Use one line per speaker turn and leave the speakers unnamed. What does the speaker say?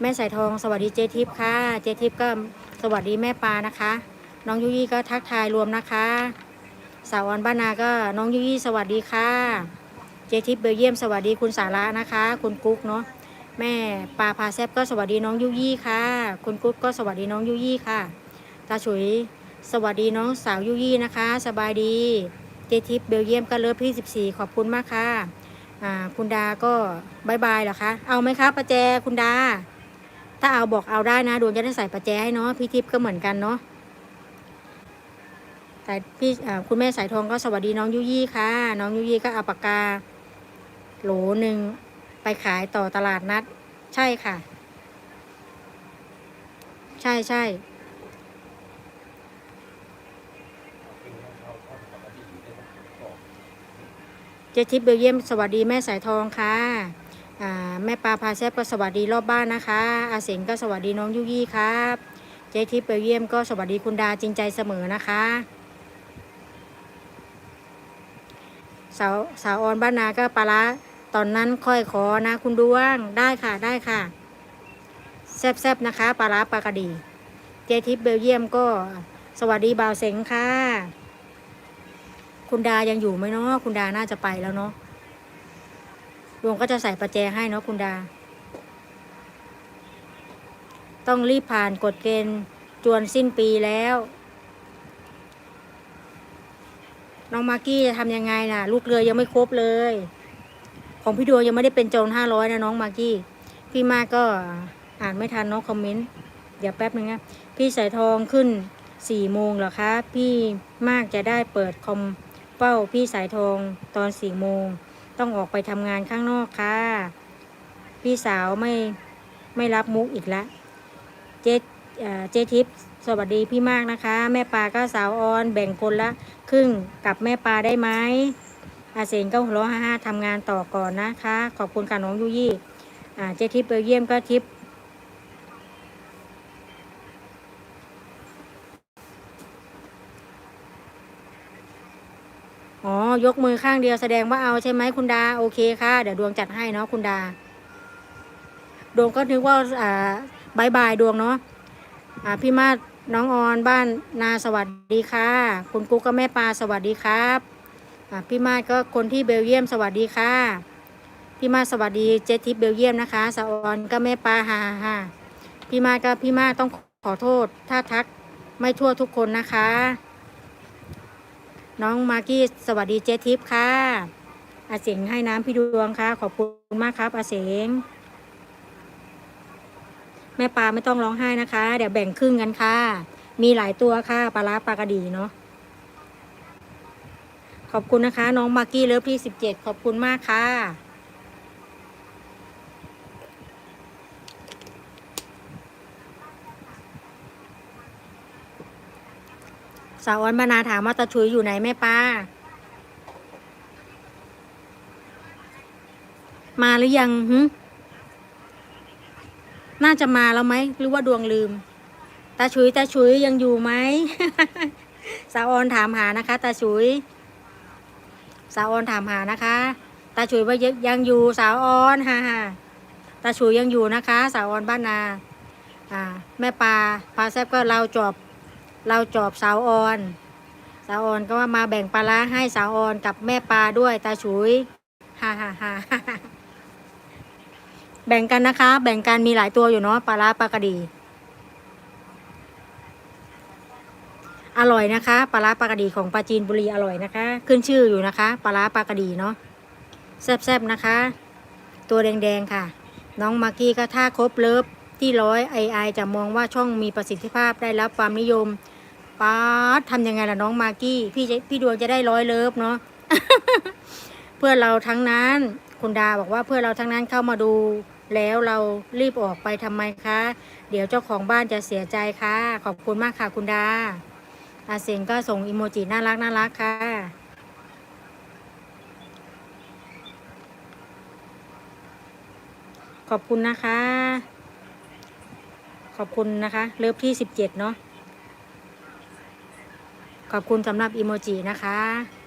แม่สายทองสวัสดีเจทิพย์ค่ะ เจทิพย์ก็สวัสดีแม่ปานะคะ น้องยุยี่ก็ทักทายรวมนะคะ สาวออนบ้านนาก็น้องยุยี่สวัสดีค่ะ เจทิพย์เบลเยียมสวัสดีคุณสาระนะคะ คุณกุ๊กเนาะแม่ปาพาแซบก็สวัสดีน้องยุยี่ค่ะ คุณกุ๊กก็สวัสดีน้องยุยี่ค่ะตาฉุยสวัสดีน้องสาวยุยี่นะคะ สบายดี เจทิพย์เบลเยียมก็เลิฟพี่ 14 ขอบคุณมากค่ะคุณดาก็บายบายเหรอคะ เอาไหมคะประแจคุณดา ถ้าเอาบอกเอาได้นะดวงจะได้ใส่ประแจให้เนาะพี่ทิพย์ก็เหมือนกันเนาะแต่พี่คุณแม่สายทองก็สวัสดีน้องยุยี่ค่ะ น้องยุยี่ก็เอาปากกา โหลหนึ่งไปขายต่อตลาดนัด ใช่ค่ะ ใช่ใช่เจทิพย์เบลเยียมสวัสดีแม่สายทองค่ะ แม่ปลาพาแซบก็สวัสดีรอบบ้านนะคะ อาเสงก็สวัสดีน้องยุยี่ครับเจทิพย์เบลเยี่ยมก็สวัสดีคุณดาจริงใจเสมอนะคะสาวสาวออนบ้านนาก็ปลาร้าตอนนั้นค่อยขอนะ คุณดวงได้ค่ะได้ค่ะ แซบๆนะคะปลาร้าปลากระดี เจทิพย์เบลเยียมก็สวัสดีบ่าวเสงค่ะ คุณดายังอยู่ไหมเนาะคุณดาน่าจะไปแล้วเนาะ ดวงก็จะใส่ประแจให้เนาะคุณดา ต้องรีบผ่านกฎเกณฑ์จวนสิ้นปีแล้ว น้องมากกี้จะทำยังไงน่ะ ลูกเรือยังไม่ครบเลย ของพี่ดวงยังไม่ได้เป็นโจรห้าร้อยนะน้องมากกี้ พี่มากก็อ่านไม่ทันเน้องคอมเมนต์ เดี๋ยวแป๊บนึงนะ พี่สายทองขึ้นสี่โมงเหรอคะ พี่มากจะได้เปิดคอมเป้าพี่สายทองตอนสี่โมง ต้องออกไปทำงานข้างนอกค่ะ พี่สาวไม่ไม่รับมุกอีกละเจ๊เจทิพย์สวัสดีพี่มากนะคะ แม่ปลาก็สาวออนแบ่งคนละครึ่งกับแม่ปลาได้ไหมอาเซนก็หัวเราะฮ่าๆทำงานต่อก่อนนะคะ ขอบคุณค่ะน้องยุยี่เจทิพย์เบลเยี่ยมก็ทิพย์ อ๋อ ยกมือข้างเดียวแสดงว่าเอาใช่ไหมคุณดา โอเคค่ะ เดี๋ยวดวงจัดให้เนาะคุณดา ดวงก็นึกว่า อ่าบายบายดวงเนาะ อ่า พี่มาศน้องออนบ้านนาสวัสดีค่ะ คุณกุ๊กก็แม่ปลาสวัสดีครับ อ่า พี่มาศก็คนที่เบลเยียมสวัสดีค่ะ พี่มาศสวัสดีเจทิปเบลเยียมนะคะสาวออนก็แม่ปลาฮ่าฮ่าพี่มาศก็พี่มาศต้องขอโทษ ถ้าทักไม่ทั่วทุกคนนะคะ น้องมากกี้สวัสดีเจทิปค่ะอาเสียงให้น้ำพี่ดวงค่ะ ขอบคุณมากครับอาเสียงแม่ปลาไม่ต้องร้องไห้นะคะ เดี๋ยวแบ่งครึ่งกันค่ะ มีหลายตัวค่ะปลาร้าปลากระดีเนาะขอบคุณนะคะ น้องมากกี้เลิฟพี่สิบเจ็ดขอบคุณมากค่ะ สาวอ้อนบานาถามว่าตาชุยอยู่ไหนแม่ป้า มาหรือยังหึน่าจะมาแล้วไหมหรือว่าดวงลืม ตาชุยตาชุยยังอยู่ไหม สาวออนถามหานะคะ ตาชุย สาวออนถามหานะคะ ตาชุยว่ายังยังอยู่สาวออนฮ่าฮ่าตาชุยยังอยู่นะคะ สาวออนบ้านนา อ่า แม่ปลาปลาแซบก็เราจอบ เราจอบสาวออน สาวออนก็ว่ามาแบ่งปลาร้าให้สาวออนกับแม่ปลาด้วยตาชุยฮ่าฮ่าฮ่าแบ่งกันนะคะ แบ่งกันมีหลายตัวอยู่เนาะปลาร้าปลากระดี อร่อยนะคะปลาร้าปลากระดีของปลาจีนบุรีอร่อยนะคะ ขึ้นชื่ออยู่นะคะปลาร้าปลากระดีเนาะแซ่บๆนะคะ ตัวแดงๆค่ะ น้องมากกี้ก็ถ้าครบเลิฟที่ร้อยไอไอจะมองว่าช่องมีประสิทธิภาพได้รับความนิยม ป๊าดทำยังไงล่ะน้องมากกี้ พี่จะพี่ดวงจะได้ร้อยเลิฟเนาะเพื่อเราทั้งนั้น คุณดาบอกว่าเพื่อเราทั้งนั้นเข้ามาดู แล้วเรารีบออกไปทำไมคะ เดี๋ยวเจ้าของบ้านจะเสียใจค่ะ ขอบคุณมากค่ะคุณดา อาเซงก็ส่งอิโมจิน่ารักน่ารักค่ะขอบคุณนะคะ ขอบคุณนะคะ เลิฟที่สิบเจ็ดเนาะ ขอบคุณสำหรับอีโมจินะคะ